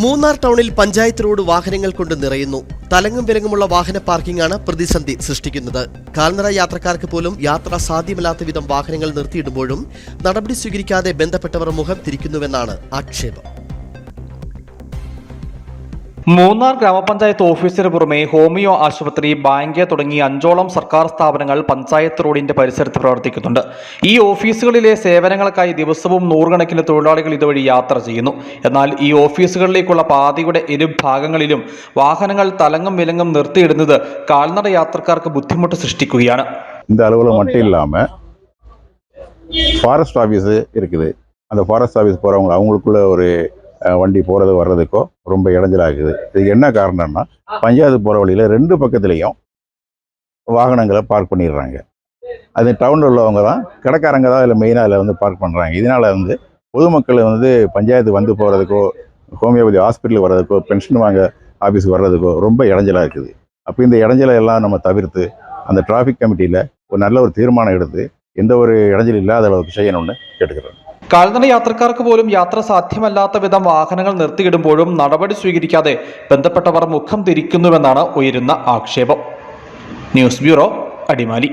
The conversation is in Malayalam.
മൂന്നാർ ടൗണിൽ പഞ്ചായത്ത് റോഡ് വാഹനങ്ങൾ കൊണ്ട് നിറയുന്നു. തലങ്ങും വിലങ്ങുമുള്ള വാഹന പാർക്കിംഗാണ് പ്രതിസന്ധി സൃഷ്ടിക്കുന്നത്. കാൽനട യാത്രക്കാർക്ക് പോലും യാത്ര സാധ്യമല്ലാത്ത വിധം വാഹനങ്ങൾ നിർത്തിയിടുമ്പോഴും നടപടി സ്വീകരിക്കാതെ ബന്ധപ്പെട്ടവർ മുഖം തിരിക്കുന്നുവെന്നാണ് ആക്ഷേപം. മൂന്നാർ ഗ്രാമപഞ്ചായത്ത് ഓഫീസിന് പുറമെ ഹോമിയോ ആശുപത്രി ബാങ്ക് തുടങ്ങി അഞ്ചോളം സർക്കാർ സ്ഥാപനങ്ങൾ പഞ്ചായത്ത് റോഡിന്റെ പരിസരത്ത് പ്രവർത്തിക്കുന്നുണ്ട് ഈ ഓഫീസുകളിലെ സേവനങ്ങൾക്കായി ദിവസവും നൂറുകണക്കിന് തൊഴിലാളികൾ ഇതുവഴി യാത്ര ചെയ്യുന്നു എന്നാൽ ഈ ഓഫീസുകളിലേക്കുള്ള പാതയുടെ ഇരുഭാഗങ്ങളിലും വാഹനങ്ങൾ തലങ്ങും വിലങ്ങും നിർത്തിയിടുന്നത് കാൽനട യാത്രക്കാർക്ക് ബുദ്ധിമുട്ട് സൃഷ്ടിക്കുകയാണ് இந்த அளவில் மட்டும் இல்லாமல் ஃபாரஸ்ட் ஆஃபீஸு இருக்குது அந்த ஃபாரஸ்ட் ஆஃபீஸ் போகிறவங்க அவங்களுக்குள்ள ஒரு அஹ், வண்டி போகிறது வர்றதுக்கோ ரொம்ப இடைஞ்சலாகுது. இருக்குது இதுக்கு என்ன காரணம்னா பஞ்சாயத்து போகிற வழியில் ரெண்டு பக்கத்துலேயும் வாகனங்களை பார்க் பண்ணிடுறாங்க. அது டவுனில் உள்ளவங்க தான் கடைக்காரங்க தான் இல்லை மெயினாக அதில் வந்து பார்க் பண்ணுறாங்க இதனால் வந்து பொதுமக்கள் வந்து பஞ்சாயத்து வந்து போகிறதுக்கோ ஹோமியோபதி ஹாஸ்பிட்டல் வர்றதுக்கோ பென்ஷன் வாங்க ஆஃபீஸுக்கு வர்றதுக்கோ ரொம்ப இடைஞ்சலாக இருக்குது. அப்போ இந்த இடைஞ்சலை எல்லாம் நம்ம தவிர்த்து அந்த டிராஃபிக் கமிட்டியில் ஒரு நல்ல ஒரு தீர்மானம் எடுத்து எந்த ஒரு இடைஞ்சல் இல்லாத அளவுக்கு செய்யணும்னு கேட்டுக்கிறேன். കാൽനട യാത്രക്കാർക്ക് പോലും യാത്ര സാധ്യമല്ലാത്ത വിധം വാഹനങ്ങൾ നിർത്തിയിടുമ്പോഴും നടപടി സ്വീകരിക്കാതെ ബന്ധപ്പെട്ടവർ മുഖം തിരിക്കുന്നുവെന്നാണ് ഉയരുന്ന ആക്ഷേപം. News bureau Adimali.